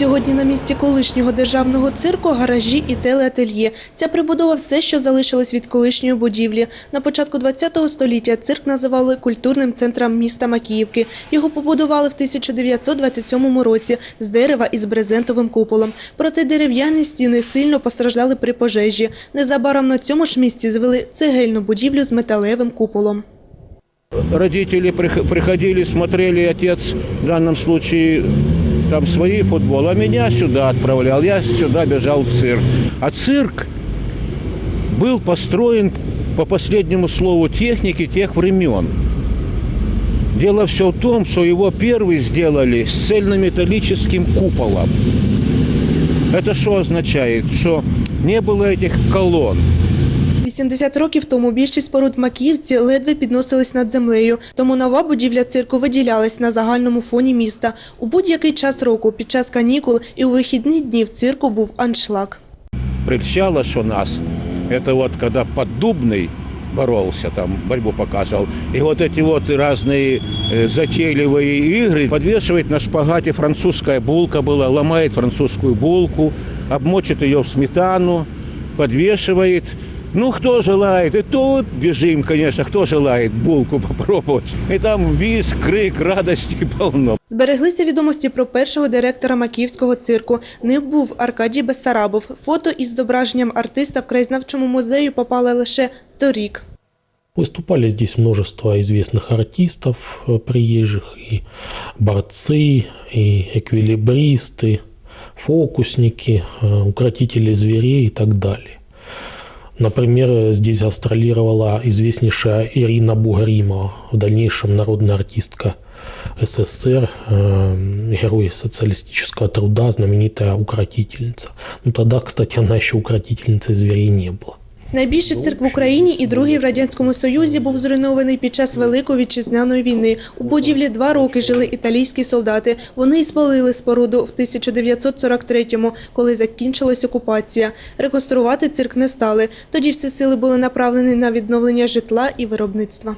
Сьогодні на місці колишнього державного цирку гаражі і телеательє. Ця прибудова все, що залишилось від колишньої будівлі. На початку ХХ століття цирк називали культурним центром міста Макіївки. Його побудували в 1927 році з дерева із брезентовим куполом. Проте дерев'яні стіни сильно постраждали при пожежі. Незабаром на цьому ж місці звели цегельну будівлю з металевим куполом. Родители прих- приходили, смотрели, отец в данном случае там свои футбол, а меня сюда отправлял, я сюда бежал в цирк. А цирк был построен по последнему слову техники тех времен. Дело все в том, что его первый сделали с цельнометаллическим куполом. Это что означает? Что не было этих колонн. 80 років тому більшість споруд в Макіївці ледве підносились над землею, тому нова будівля цирку виділялась на загальному фоні міста. У будь-який час року, під час канікул і у вихідні дні в цирку був аншлаг. прельщало, что нас, это вот когда Поддубный боролся, там борьбу показывал, и вот эти вот разные э, затейливые игры, подвешивает на шпагате французская булка была, ломает французскую булку, обмочит ее в сметану, подвешивает. Ну, кто желает, и тут бежим, конечно, кто желает булку попробовать. И там визг, крик, радости полно. Збереглися відомості про першого директора Макіївського цирку. Ним був Аркадій Бессарабов. Фото із зображенням артиста в краєзнавчому музею попали лише торік. Выступали здесь множество известных артистов э, приезжих, и борцы, и эквилибристы, фокусники, э, укротители зверей и так далее. Например, здесь гастролировала известнейшая Ирина Бугримова, в дальнейшем народная артистка СССР, э, герой социалистического труда, знаменитая укротительница. Ну тогда, кстати, она еще укротительницей зверей не была. Найбільший цирк в Україні і другий в Радянському Союзі був зруйнований під час Великої вітчизняної війни. У будівлі два роки жили італійські солдати. Вони й спалили споруду в 1943-му, коли закінчилась окупація. Реконструвати цирк не стали. Тоді всі сили були направлені на відновлення житла і виробництва.